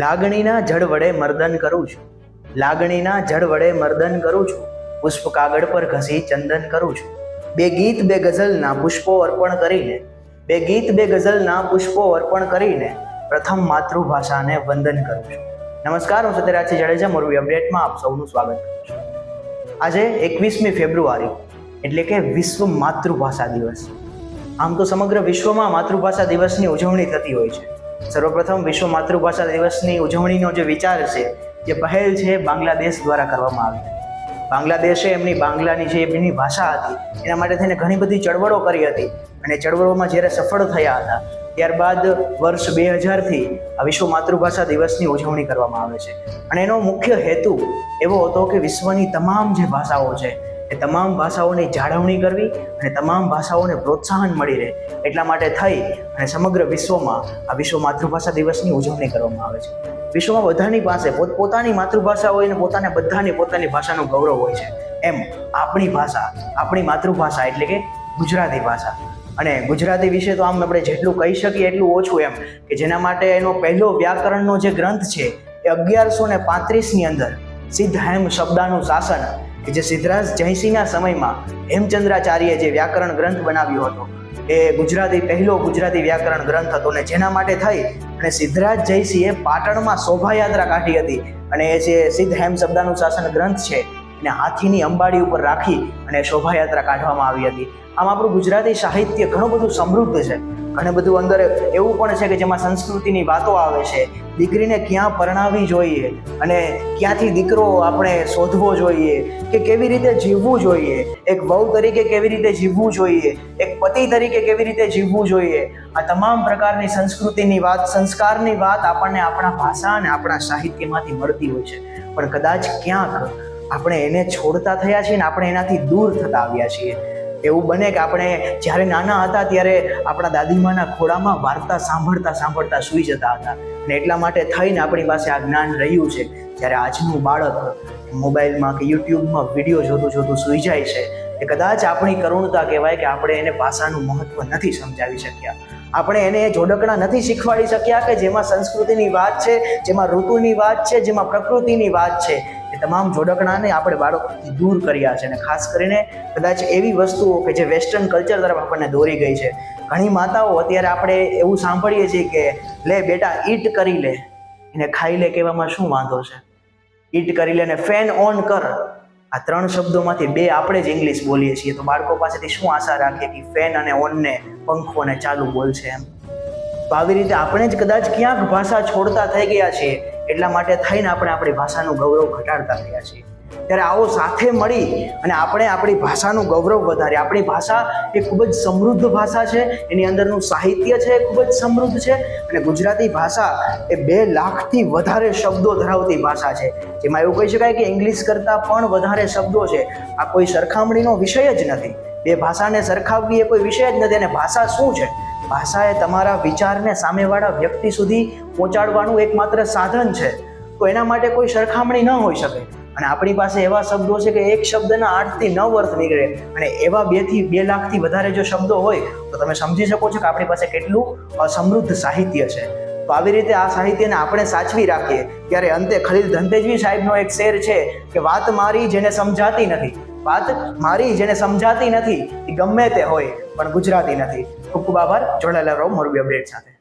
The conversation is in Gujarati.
લાગણીના જળ વડે મર્દન કરું છું. લાગણીના જળ વડે મર્દન કરું છું. પુષ્પ કાગળ પર ઘસી ચંદન કરું છું. બે ગીત, બે ગઝલના પુષ્પો અર્પણ કરીને, બે ગીત, બે ગઝલના પુષ્પો અર્પણ કરીને પ્રથમ માતૃભાષાને વંદન કરું છું. નમસ્કાર, હું સત્યરાજસિંહ જાડેજા, મોરબી અપડેટમાં આપ સૌનું સ્વાગત કરું છું. આજે એકવીસમી ફેબ્રુઆરી, એટલે કે વિશ્વ માતૃભાષા દિવસ. આમ તો સમગ્ર વિશ્વમાં માતૃભાષા દિવસની ઉજવણી થતી હોય છે. સર્વપ્રથમ વિશ્વ માતૃભાષા દિવસની ઉજવણીનો જે વિચાર છે, જે પહેલ છે બાંગ્લાદેશ દ્વારા કરવામાં આવી બાંગ્લાદેશે એમની બાંગ્લાની જે એમની ભાષા હતી, એના માટે થઈને ઘણી બધી ચળવળો કરી હતી અને ચળવળોમાં જ્યારે સફળ થયા હતા, ત્યારબાદ વર્ષ બે હજારથી આ વિશ્વ માતૃભાષા દિવસની ઉજવણી કરવામાં આવે છે. અને એનો મુખ્ય હેતુ એવો હતો કે વિશ્વની તમામ જે ભાષાઓ છે એ તમામ ભાષાઓની જાળવણી કરવી અને તમામ ભાષાઓને પ્રોત્સાહન મળી રહે એટલા માટે થઈ અને સમગ્ર વિશ્વમાં આ વિશ્વ માતૃભાષા દિવસની ઉજવણી કરવામાં આવે છે. વિશ્વમાં બધાની પાસે પોતપોતાની માતૃભાષા હોય અને પોતાને બધાની પોતાની ભાષાનું ગૌરવ હોય છે. એમ આપણી ભાષા, આપણી માતૃભાષા એટલે કે ગુજરાતી ભાષા. અને ગુજરાતી વિશે તો આમ આપણે જેટલું કહી શકીએ એટલું ઓછું એમ કે જેના માટે એનો પહેલો વ્યાકરણનો જે ગ્રંથ છે એ અગિયારસો ને પાંત્રીસની અંદર સિદ્ધ હેમ શબ્દાનું શાસન કે જે સિદ્ધરાજ જયસિંહના સમયમાં હેમચંદ્રાચાર્યએ જે વ્યાકરણ ગ્રંથ બનાવ્યો હતો, એ ગુજરાતી, પહેલો ગુજરાતી વ્યાકરણ ગ્રંથ હતો ને જેના માટે થઈ અને સિદ્ધરાજ જયસિંહે પાટણમાં શોભાયાત્રા કાઢી હતી અને એ જે સિદ્ધ હેમ શબ્દાનું શાસન ગ્રંથ છે એને હાથીની અંબાડી ઉપર રાખી અને શોભાયાત્રા કાઢવામાં આવી હતી. આમ આપણું ગુજરાતી સાહિત્ય ઘણું બધું સમૃદ્ધ છે. ઘણું બધું અંદર એવું પણ છે કે જેમાં સંસ્કૃતિની વાતો આવે છે. દીકરીને ક્યાં પરણાવવી જોઈએ અને ક્યાંથી દીકરો આપણે શોધવો જોઈએ? કે કેવી રીતે જીવવું જોઈએ? એક વહુ તરીકે કેવી રીતે જીવવું જોઈએ? એક પતિ તરીકે કેવી રીતે જીવવું જોઈએ? આ તમામ પ્રકારની સંસ્કૃતિની વાત, સંસ્કારની વાત આપણને આપણા ભાષા અને આપણા સાહિત્યમાંથી મળતી હોય છે. પણ કદાચ ક્યાંક આપણે એને છોડતા થયા છીએ ને આપણે એનાથી દૂર થતા આવ્યા છીએ. એવું બને કે આપણે જ્યારે નાના હતા ત્યારે આપણા દાદીમાના ખોળામાં વાર્તા સાંભળતા સાંભળતા સૂઈ જતા હતા. અને એટલા માટે થઈને આપણી પાસે આ જ્ઞાન રહ્યું છે. જ્યારે આજનું બાળક મોબાઈલમાં કે યુટ્યુબમાં વીડિયો જોતું જોતું સૂઈ જાય છે, એ કદાચ આપણી કરુણતા કહેવાય કે આપણે એને ભાષાનું મહત્વ નથી સમજાવી શક્યા. આપણે એને જોડકણા નથી શીખવાડી શક્યા કે જેમાં સંસ્કૃતિની વાત છે, જેમાં ઋતુની વાત છે, જેમાં પ્રકૃતિની વાત છે. તમામ જોડકણાને આપણે બાળકોથી દૂર કર્યા છે અને ખાસ કરીને કદાચ એવી વસ્તુઓ કે જે વેસ્ટર્ન કલ્ચર તરફ આપણને દોરી ગઈ છે. ઘણી માતાઓ અત્યારે આપણે એવું સાંભળીએ છીએ કે, લે બેટા, ઈટ કરી લે. એને ખાઈ લે કહેવામાં શું વાંધો છે? ઈટ કરી લે અને ફેન ઓન કર. આ ત્રણ શબ્દોમાંથી બે આપણે જ ઇંગ્લિશ બોલીએ છીએ. તો બાળકો પાસેથી શું આશા રાખીએ કે ફેન અને ઓનને પંખોને ચાલુ બોલશે એમ? તો આવી રીતે આપણે જ કદાચ ક્યાંક ભાષા છોડતા થઈ ગયા છીએ. એટલા માટે થઈને આપણે આપણી ભાષાનું ગૌરવ ઘટાડતા રહ્યા છીએ. ત્યારે આવો સાથે મળી અને આપણે આપણી ભાષાનું ગૌરવ વધારીએ. આપણી ભાષા એ ખૂબ જ સમૃદ્ધ ભાષા છે. એની અંદરનું સાહિત્ય છે એ ખૂબ જ સમૃદ્ધ છે. અને ગુજરાતી ભાષા એ બે લાખથી વધારે શબ્દો ધરાવતી ભાષા છે. જેમાં એવું કહી શકાય કે ઇંગ્લિશ કરતાં પણ વધારે શબ્દો છે. આ કોઈ સરખામણીનો વિષય જ નથી. બે ભાષાને સરખાવવી એ કોઈ વિષય જ નથી. અને ભાષા શું છે? ભાષા એ તમારા વિચારને સામેવાળા વ્યક્તિ સુધી પહોંચાડવાનું એકમાત્ર સાધન છે. તો એના માટે કોઈ સરખામણી ન હોઈ શકે. અને આપણી પાસે એવા શબ્દો છે કે એક શબ્દના આઠથી નવ અર્થ નીકળે. અને એવા બેથી બે લાખથી વધારે જો શબ્દો હોય, તો તમે સમજી શકો છો કે આપણી પાસે કેટલું સમૃદ્ધ સાહિત્ય છે. તો આવી રીતે આ સાહિત્યને આપણે સાચવી રાખીએ. ત્યારે અંતે ખલીલ ધંધેજવી સાહેબનો એક શેર છે કે વાત મારી જેને સમજાતી નથી. વાત મારી જેને સમજાતી નથી, એ ગમે તે હોય, પણ ગુજરાતી નથી. ખૂબ ખૂબ આભાર. જોડાયેલા રહો, મોરબી અપડેટ સાથે.